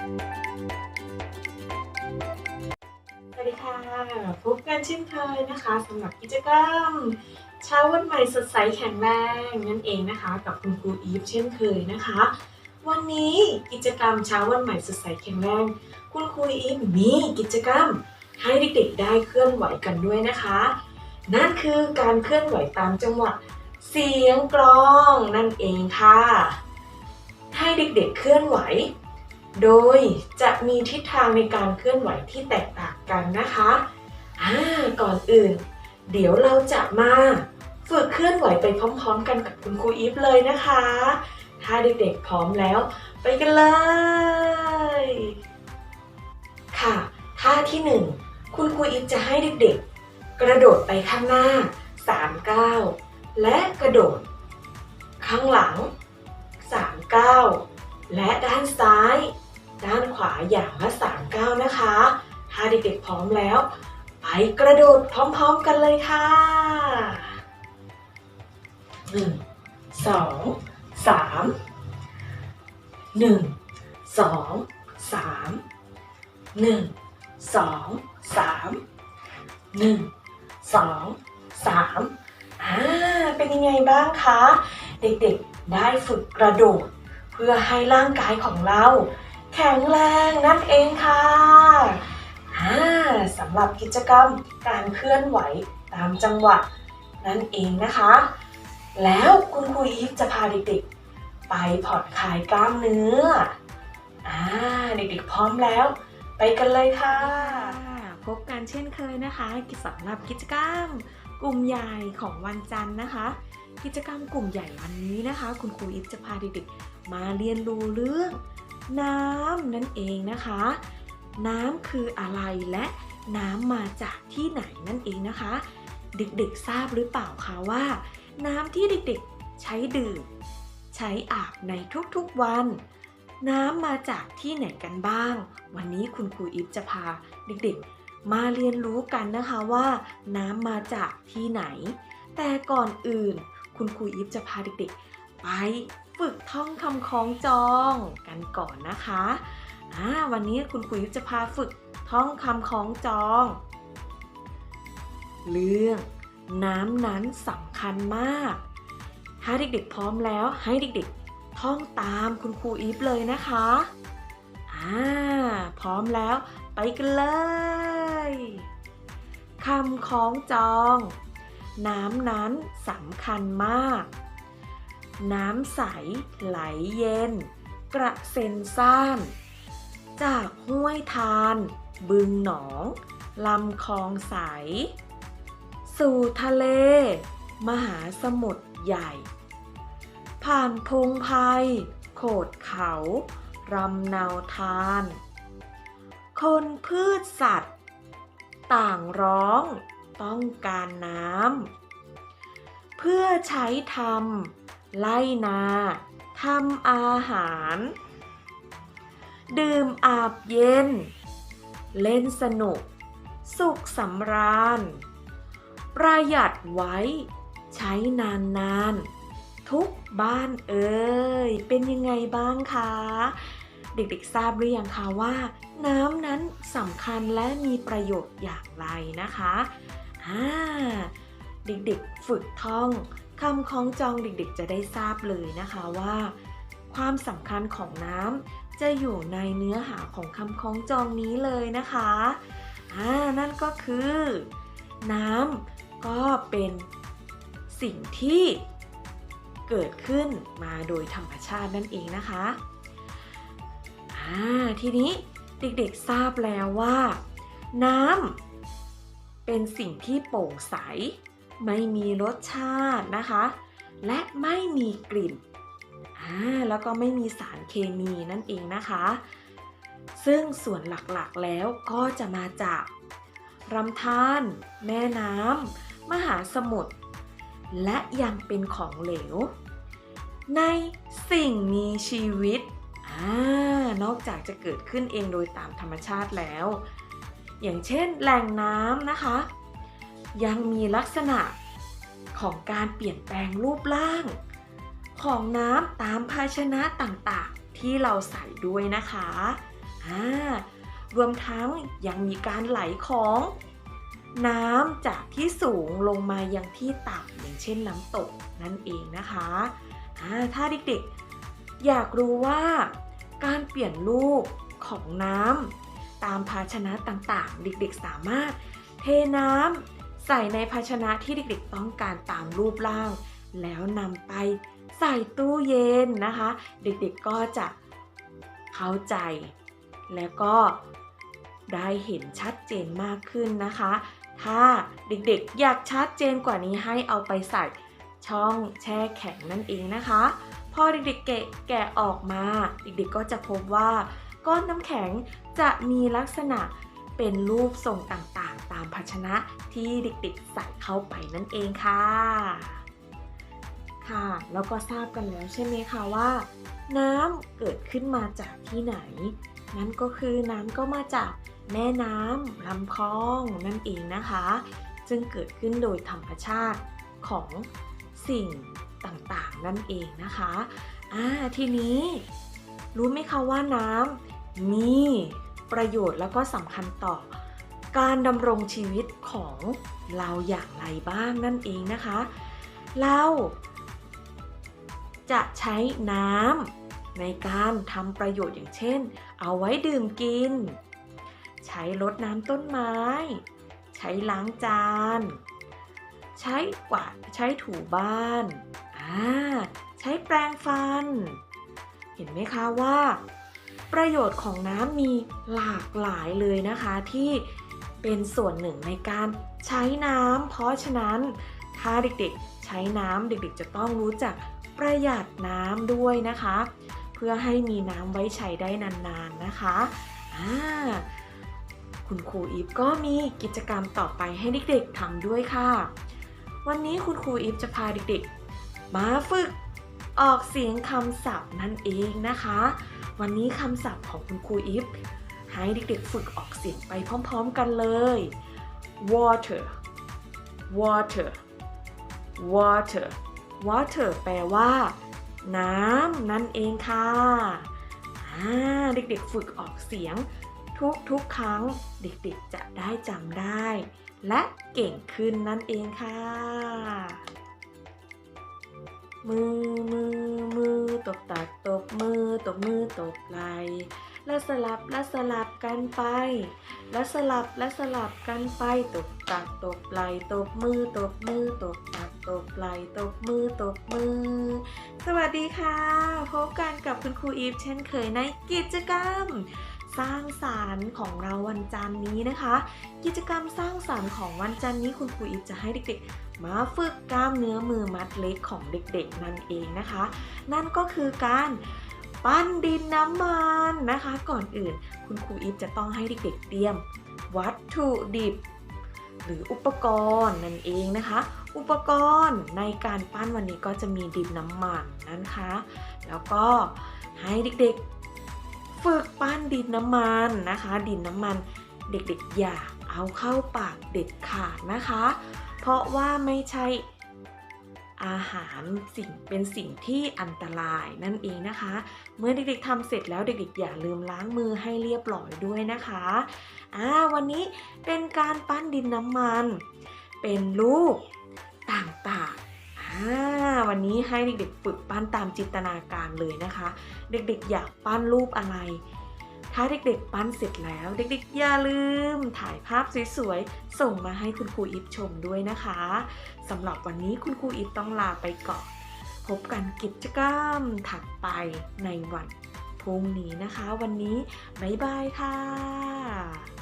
สวัสดีค่ะ พบกันเช่นเคยนะคะสำหรับกิจกรรมเช้าวันใหม่สดใสแข็งแรงนั่นเองนะคะ กับคุณครูอีฟเช่นเคยนะคะ วันนี้กิจกรรมเช้าวันใหม่สดใสแข็งแรง คุณครูอีฟมีกิจกรรมให้เด็กๆได้เคลื่อนไหวกันด้วยนะคะ นั่นคือการเคลื่อนไหวตามจังหวะเสียงกลองนั่นเองค่ะ ให้เด็กๆเคลื่อนไหว โดยจะมีทิศทางในการเคลื่อนไหวที่แตกต่างกันนะคะอ่าก่อนอื่น เดี๋ยวเราจะมาฝึกเคลื่อนไหวไปพร้อมๆ กันกับคุณครูอีฟเลยนะคะ ถ้าเด็กๆพร้อมแล้ว ไปกันเลย ค่ะ ท่าที่หนึ่งคุณครูอีฟจะให้เด็กๆ กระโดดไปข้างหน้า3ก้าวและกระโดด ข้างหลัง3ก้าวและด้านซ้าย ด้านขวาอย่างละ3ก้าวนะคะ ถ้าเด็กๆพร้อมแล้ว ไปกระโดดพร้อมๆกันเลยค่ะหนึ่งสองสามหนึ่งสองสามหนึ่งสองสามหนึ่งสองสามอ่าเป็นยังไงบ้างคะ เด็กๆได้ฝึกกระโดด เพื่อให้ร่างกายของเรา แข็งแรงนั่นเองค่ะสำหรับกิจกรรมการเคลื่อนไหวตามจังหวะนั่นเองนะคะ แล้วคุณครูอีฟจะพาเด็กๆไปผ่อนคลายกล้ามเนื้ออ่าเด็กๆพร้อมแล้ว ไปกันเลยค่ะ พบกันเช่นเคยนะคะสำหรับกิจกรรมกลุ่มใหญ่ของวันจันทร์นะคะ กิจกรรมกลุ่มใหญ่วันนี้นะคะ คุณครูอีฟจะพาเด็กๆมาเรียนรู้เรื่อง น้ำนั่นเองนะคะ น้ำคืออะไรและน้ำมาจากที่ไหนนั่นเองนะคะ เด็กๆทราบหรือเปล่าคะว่า น้ำที่เด็กๆใช้ดื่ม ใช้อาบในทุกๆวัน น้ำมาจากที่ไหนกันบ้าง วันนี้คุณครูอีฟจะพาเด็กๆ มาเรียนรู้กันนะคะว่า น้ำมาจากที่ไหน แต่ก่อนอื่น คุณครูอีฟจะพาเด็กๆ ไป ฝึกท่องคำคล้องจองกันก่อนนะคะวันนี้คุณครูอีฟจะพาฝึกท่องคำคล้องจอง เรื่องน้ำนั้นสำคัญมาก ถ้าเด็กๆพร้อมแล้วให้เด็กๆท่องตามคุณครูอีฟเลยนะคะอ่าพร้อมแล้วไปกันเลยคำคล้องจอง น้ำนั้นสำคัญมาก น้ำใสไหลเย็น กระเซ็นซ่าน จากห้วยทาน บึงหนอง ลำคลองใส สู่ทะเล มหาสมุทรใหญ่ ผ่านพงไพรโขดเขา รำเนาทาน คนพืชสัตว์ ต่างร้องต้องการน้ำเพื่อใช้ทำ ไล่นาทำอาหาร ดื่มอาบเย็น เล่นสนุก สุขสำราญ ประหยัดไว้ ใช้นานนานทุกบ้านเอ่ยเป็นยังไงบ้างคะ เด็กๆทราบหรือยังคะว่า น้ำนั้นสำคัญและมีประโยชน์อย่างไรนะคะอ่าเด็กๆฝึกท่อง คำคล้องจองเด็กๆ จะได้ทราบเลยนะคะว่า ความสำคัญของน้ำจะอยู่ในเนื้อหาของคำคล้องจองนี้เลยนะคะอ่านั่นก็คือ น้ำก็เป็นสิ่งที่เกิดขึ้นมาโดยธรรมชาตินั่นเองนะคะอ่าทีนี้เด็กๆทราบแล้วว่า น้ำเป็นสิ่งที่โปร่งใส ไม่มีรสชาตินะคะ และไม่มีกลิ่นอ่าแล้วก็ไม่มีสารเคมีนั่นเองนะคะ ซึ่งส่วนหลักๆแล้วก็จะมาจากลำธารแม่น้ำมหาสมุทรและยังเป็นของเหลว ในสิ่งมีชีวิตอนอกจากจะเกิดขึ้นเองโดยตามธรรมชาติแล้ว อย่างเช่นแหล่งน้ำนะคะ ยังมีลักษณะของการเปลี่ยนแปลงรูปร่าง ของน้ำตามภาชนะต่างๆ ที่เราใส่ด้วยนะคะอ่ารวมทั้งยังมีการไหลของ น้ำจากที่สูงลงมายังที่ต่ำอย่างเช่นน้ำตกนั่นเองนะคะอ่าถ้าเด็กๆ อยากรู้ว่าการเปลี่ยนรูปของน้ำตามภาชนะต่างๆ เด็กๆ สามารถเทน้ำ ใส่ในภาชนะที่เด็กๆต้องการตามรูปร่าง แล้วนำไปใส่ตู้เย็นนะคะ เด็กๆก็จะเข้าใจ แล้วก็ได้เห็นชัดเจนมากขึ้นนะคะ ถ้าเด็กๆอยากชัดเจนกว่านี้ให้เอาไปใส่ช่องแช่แข็งนั่นเองนะคะ พอเด็กๆแกะแกะออกมา เด็กๆก็จะพบว่าก้อนน้ำแข็งจะมีลักษณะเป็นรูปทรงต่างๆามภาชนะที่เด็กๆใส่เข้าไปนั่นเองค่ะ ค่ะ แล้วก็ทราบกันแล้วใช่ไหมคะว่า น้ำเกิดขึ้นมาจากที่ไหน นั่นก็คือน้ำก็มาจากแม่น้ำลำคลองนั่นเองนะคะ ซึ่งเกิดขึ้นโดยธรรมชาติของสิ่งต่างๆ นั่นเองนะคะอ่าทีนี้ รู้ไหมคะว่าน้ำมีประโยชน์แล้วก็สำคัญต่อ การดำรงชีวิตของเราอย่างไรบ้างนั่นเองนะคะ เราจะใช้น้ำในการทำประโยชน์อย่างเช่น เอาไว้ดื่มกิน ใช้รดน้ำต้นไม้ ใช้ล้างจาน ใช้กวาดใช้ถูบ้านใช้แปรงฟัน เห็นไหมคะว่า ประโยชน์ของน้ำมีหลากหลายเลยนะคะที่ เป็นส่วนหนึ่งในการใช้น้ำ เพราะฉะนั้นถ้าเด็กๆ ใช้น้ำเด็กๆ จะต้องรู้จักประหยัดน้ำด้วยนะคะ เพื่อให้มีน้ำไว้ใช้ได้นานๆนะคะอ่าคุณครูอีฟก็มีกิจกรรมต่อไปให้เด็กๆทำด้วยค่ะ วันนี้คุณครูอีฟจะพาเด็กๆ มาฝึกออกเสียงคำศัพท์นั่นเองนะคะ วันนี้คำศัพท์ของคุณครูอีฟ ให้เด็กๆฝึกออกเสียงไปพร้อมๆกันเลย water water water water แปลว่า น้ำนั่นเองค่ะอ่าเด็กๆฝึกออกเสียงทุกๆครั้งเด็กๆจะได้จำได้ และเก่งขึ้นนั่นเองค่ะ มือมือมือตบตักตบมือตบมือตบไหล แล้วสลับแล้วสลับกันไป แล้วสลับแล้วสลับกันไป ตบตักตบไหลตบมือ ตบมือ ตบตักตบไหลตบมือ ตบมือ สวัสดีค่ะ พบกันกับคุณครูอีฟเช่นเคยในกิจกรรมสร้างสารรค์ของเราวันจันนี้นะคะ กิจกรรมสร้างสารรค์ของวันจันนี้คุณครูอีฟจะให้เด็กๆ มาฝึกกล้ามเนื้อมือมัดเล็กของเด็กๆ นั่นเองนะคะ นั่นก็คือการ ปั้นดินน้ำมันนะคะ ก่อนอื่น คุณครูอีฟจะต้องให้เด็กๆเตรียม วัตถุดิบ หรืออุปกรณ์นั่นเองนะคะ อุปกรณ์ในการปั้นวันนี้ก็จะมีดินน้ำมันนะคะ แล้วก็ให้เด็กๆ ฝึกปั้นดินน้ำมันนะคะ ดินน้ำมันเด็กๆอย่าเอาเข้าปากเด็ดขาดนะคะ เพราะว่าไม่ใช่ อาหารสิ่งเป็นสิ่งที่อันตรายนั่นเองนะคะ เมื่อเด็กๆทำเสร็จแล้วเด็กๆ อย่าลืมล้างมือให้เรียบร้อยด้วยนะคะอ่าวันนี้เป็นการปั้นดินน้ำมัน เป็นรูปต่างๆอ่าวันนี้ให้เด็กๆ ฝึกปั้นตามจินตนาการเลยนะคะ เด็กๆ อยากปั้นรูปอะไร ถ้าเด็กๆ ปั้นเสร็จแล้ว เด็กๆ อย่าลืม ถ่ายภาพสวยๆ ส่งมาให้คุณครูอิฟชมด้วยนะคะสำหรับวันนี้คุณครูอิฟต้องลาไปก่อน พบกันกิจกรรมถัดไปในวันพรุ่งนี้นะคะ วันนี้บ๊ายบายค่ะ